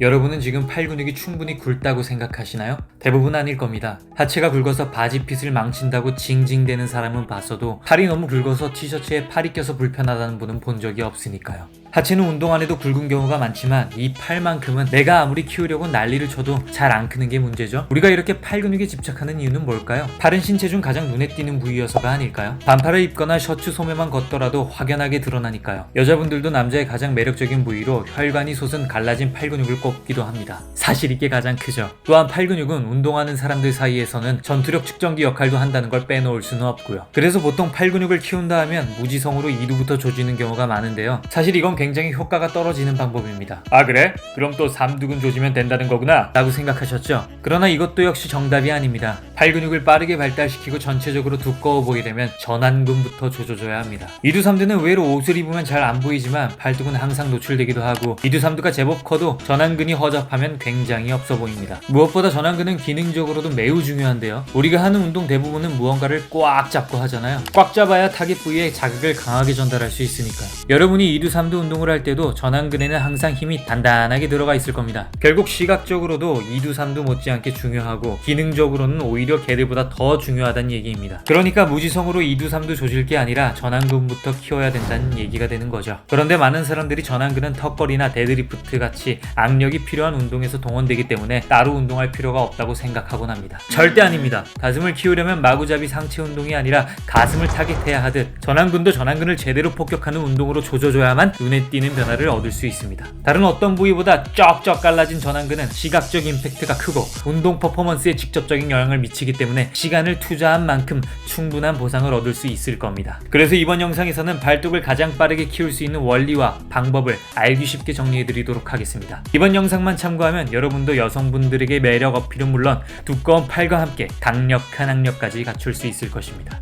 여러분은 지금 팔 근육이 충분히 굵다고 생각하시나요? 대부분 아닐 겁니다. 하체가 굵어서 바지핏을 망친다고 징징대는 사람은 봤어도 팔이 너무 굵어서 티셔츠에 팔이 껴서 불편하다는 분은 본 적이 없으니까요. 하체는 운동 안 해도 굵은 경우가 많지만 이 팔만큼은 내가 아무리 키우려고 난리를 쳐도 잘 안 크는 게 문제죠. 우리가 이렇게 팔 근육에 집착하는 이유는 뭘까요? 팔은 신체 중 가장 눈에 띄는 부위여서가 아닐까요? 반팔을 입거나 셔츠 소매만 걷더라도 확연하게 드러나니까요. 여자분들도 남자의 가장 매력적인 부위로 혈관이 솟은 갈라진 팔 근육을 꼽기도 합니다. 사실 이게 가장 크죠. 또한 팔 근육은 운동하는 사람들 사이에서는 전투력 측정기 역할도 한다는 걸 빼놓을 수는 없고요. 그래서 보통 팔 근육을 키운다 하면 무지성으로 이두부터 조지는 경우가 많은데요. 사실 이건 굉장히 효과가 떨어지는 방법입니다. 아 그래? 그럼 또 삼두근 조지면 된다는 거구나 라고 생각하셨죠? 그러나 이것도 역시 정답이 아닙니다. 팔 근육을 빠르게 발달시키고 전체적으로 두꺼워 보이려면 전완근부터 조져줘야 합니다. 이두삼두는 의외로 옷을 입으면 잘 안 보이지만 팔뚝은 항상 노출되기도 하고 이두삼두가 제법 커도 전완근 이 허접하면 굉장히 없어 보입니다. 무엇보다 전완근은 기능적으로도 매우 중요한데요. 우리가 하는 운동 대부분은 무언가를 꽉 잡고 하잖아요. 꽉 잡아야 타겟 부위에 자극을 강하게 전달할 수 있으니까요. 여러분이 이두삼두 운동을 할 때도 전완근에는 항상 힘이 단단하게 들어가 있을 겁니다. 결국 시각적으로도 이두삼두 못지않게 중요하고 기능적으로는 오히려 걔들보다 더 중요하다는 얘기입니다. 그러니까 무지성으로 이두삼두 조질 게 아니라 전완근부터 키워야 된다는 얘기가 되는 거죠. 그런데 많은 사람들이 전완근은 턱걸이나 데드리프트 같이 악력 이 필요한 운동에서 동원되기 때문에 따로 운동할 필요가 없다고 생각하곤 합니다. 절대 아닙니다. 가슴을 키우려면 마구잡이 상체 운동이 아니라 가슴을 타겟해야 하듯 전완근도 전완근을 제대로 폭격하는 운동으로 조져줘야만 눈에 띄는 변화를 얻을 수 있습니다. 다른 어떤 부위보다 쩍쩍 갈라진 전완근은 시각적 임팩트가 크고 운동 퍼포먼스에 직접적인 영향을 미치기 때문에 시간을 투자한 만큼 충분한 보상을 얻을 수 있을 겁니다. 그래서 이번 영상에서는 발뚝을 가장 빠르게 키울 수 있는 원리와 방법을 알기 쉽게 정리해드리도록 하겠습니다. 이번 영상만 참고하면 여러분도 여성분들에게 매력 어필은 물론 두꺼운 팔과 함께 강력한 악력까지 갖출 수 있을 것입니다.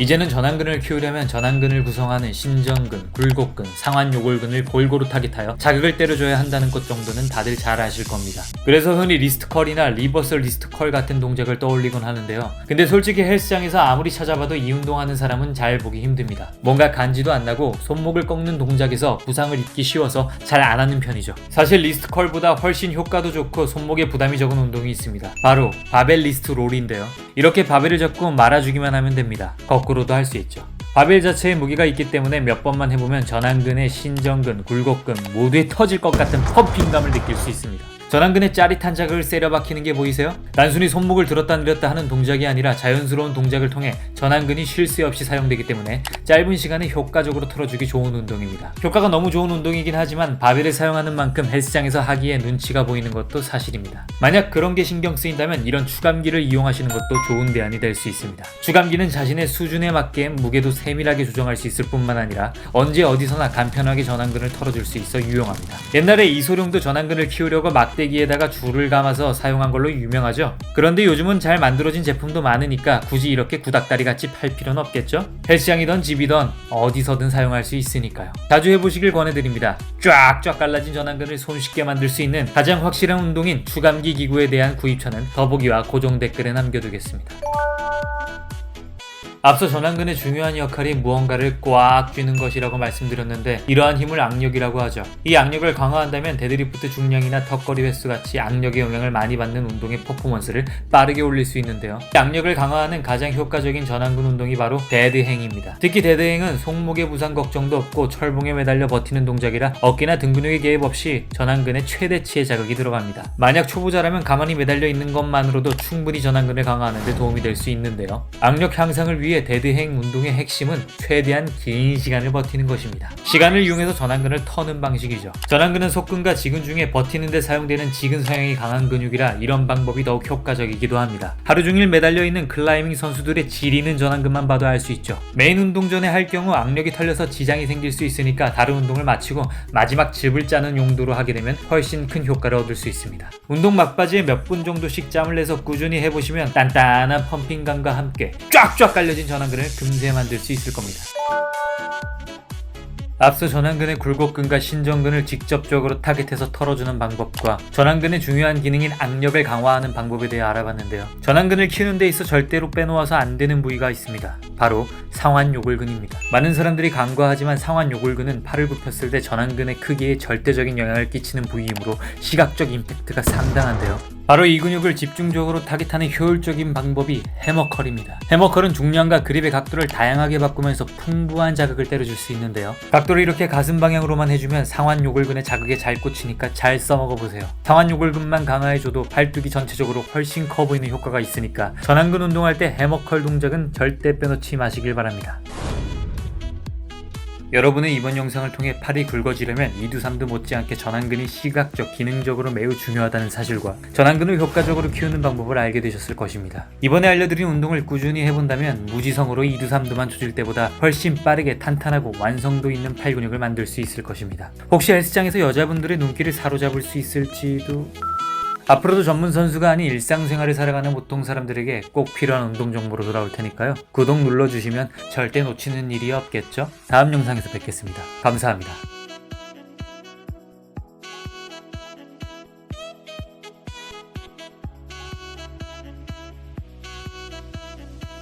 이제는 전완근을 키우려면 전완근을 구성하는 신전근, 굴곡근, 상완요골근을 골고루 타깃하여 자극을 때려줘야 한다는 것 정도는 다들 잘 아실 겁니다. 그래서 흔히 리스트컬이나 리버설 리스트컬 같은 동작을 떠올리곤 하는데요. 근데 솔직히 헬스장에서 아무리 찾아봐도 이 운동하는 사람은 잘 보기 힘듭니다. 뭔가 간지도 안 나고 손목을 꺾는 동작에서 부상을 입기 쉬워서 잘 안 하는 편이죠. 사실 리스트컬보다 훨씬 효과도 좋고 손목에 부담이 적은 운동이 있습니다. 바로 바벨 리스트 롤인데요. 이렇게 바벨을 잡고 말아주기만 하면 됩니다. 거꾸로도 할 수 있죠. 바벨 자체에 무게가 있기 때문에 몇 번만 해보면 전완근의 신전근, 굴곡근 모두에 터질 것 같은 펌핑감을 느낄 수 있습니다. 전완근의 짜릿한 자극을 세려 박히는 게 보이세요? 단순히 손목을 들었다 내렸다 하는 동작이 아니라 자연스러운 동작을 통해 전완근이 쉴 새 없이 사용되기 때문에 짧은 시간에 효과적으로 틀어주기 좋은 운동입니다. 효과가 너무 좋은 운동이긴 하지만 바벨을 사용하는 만큼 헬스장에서 하기에 눈치가 보이는 것도 사실입니다. 만약 그런 게 신경 쓰인다면 이런 추감기를 이용하시는 것도 좋은 대안이 될 수 있습니다. 추감기는 자신의 수준에 맞게 무게도 세밀하게 조정할 수 있을 뿐만 아니라 언제 어디서나 간편하게 전완근을 털어줄 수 있어 유용합니다. 옛날에 이소룡도 전완근을 키우려고 막대 기에다가 줄을 감아서 사용한 걸로 유명하죠. 그런데 요즘은 잘 만들어진 제품도 많으니까 굳이 이렇게 구닥다리 같이 팔 필요는 없겠죠? 헬스장이던 집이던 어디서든 사용할 수 있으니까요. 자주 해보시길 권해드립니다. 쫙쫙 갈라진 전완근을 손쉽게 만들 수 있는 가장 확실한 운동인 추감기 기구에 대한 구입처는 더보기와 고정 댓글에 남겨두겠습니다. 앞서 전완근의 중요한 역할이 무언가를 꽉 쥐는 것이라고 말씀드렸는데 이러한 힘을 악력이라고 하죠. 이 악력을 강화한다면 데드리프트 중량이나 턱걸이 횟수 같이 악력의 영향을 많이 받는 운동의 퍼포먼스를 빠르게 올릴 수 있는데요. 이 악력을 강화하는 가장 효과적인 전완근 운동이 바로 데드행입니다. 특히 데드행은 손목의 부상 걱정도 없고 철봉에 매달려 버티는 동작이라 어깨나 등 근육의 개입 없이 전완근의 최대치의 자극이 들어갑니다. 만약 초보자라면 가만히 매달려 있는 것만으로도 충분히 전완근을 강화하는 데 도움이 될 수 있는데요. 악력 향상을 위해 위해 데드행 운동의 핵심은 최대한 긴 시간을 버티는 것입니다. 시간을 이용해서 전완근을 터는 방식이죠. 전완근은 속근과 지근 중에 버티는 데 사용되는 지근 성향이 강한 근육이라 이런 방법이 더욱 효과적이기도 합니다. 하루 종일 매달려 있는 클라이밍 선수들의 지리는 전완근만 봐도 알 수 있죠. 메인 운동 전에 할 경우 악력이 털려서 지장이 생길 수 있으니까 다른 운동을 마치고 마지막 즙을 짜는 용도로 하게 되면 훨씬 큰 효과를 얻을 수 있습니다. 운동 막바지에 몇 분 정도씩 짬을 내서 꾸준히 해보시면 단단한 펌핑감과 함께 쫙쫙 깔려진 전완근을 금세 만들 수 있을 겁니다. 앞서 전완근의 굴곡근과 신전근을 직접적으로 타겟해서 털어주는 방법과 전완근의 중요한 기능인 악력을 강화하는 방법에 대해 알아봤는데요. 전완근을 키우는 데 있어 절대로 빼놓아서 안 되는 부위가 있습니다. 바로 상완요골근입니다. 많은 사람들이 간과하지만 상완요골근은 팔을 굽혔을 때 전완근의 크기에 절대적인 영향을 끼치는 부위이므로 시각적 임팩트가 상당한데요. 바로 이 근육을 집중적으로 타겟하는 효율적인 방법이 해머컬입니다. 해머컬은 중량과 그립의 각도를 다양하게 바꾸면서 풍부한 자극을 때려줄 수 있는데요. 각도를 이렇게 가슴 방향으로만 해주면 상완 요골근의 자극에 잘 꽂히니까 잘 써먹어 보세요. 상완 요골근만 강화해줘도 팔뚝이 전체적으로 훨씬 커 보이는 효과가 있으니까 전완근 운동할 때 해머컬 동작은 절대 빼놓지 마시길 바랍니다. 여러분은 이번 영상을 통해 팔이 굵어지려면 이두삼두 못지않게 전완근이 시각적, 기능적으로 매우 중요하다는 사실과 전완근을 효과적으로 키우는 방법을 알게 되셨을 것입니다. 이번에 알려드린 운동을 꾸준히 해본다면 무지성으로 이두삼두만 조질 때보다 훨씬 빠르게 탄탄하고 완성도 있는 팔 근육을 만들 수 있을 것입니다. 혹시 헬스장에서 여자분들의 눈길을 사로잡을 수 있을지도 앞으로도 전문 선수가 아닌 일상생활을 살아가는 보통 사람들에게 꼭 필요한 운동 정보로 돌아올 테니까요. 구독 눌러주시면 절대 놓치는 일이 없겠죠? 다음 영상에서 뵙겠습니다. 감사합니다.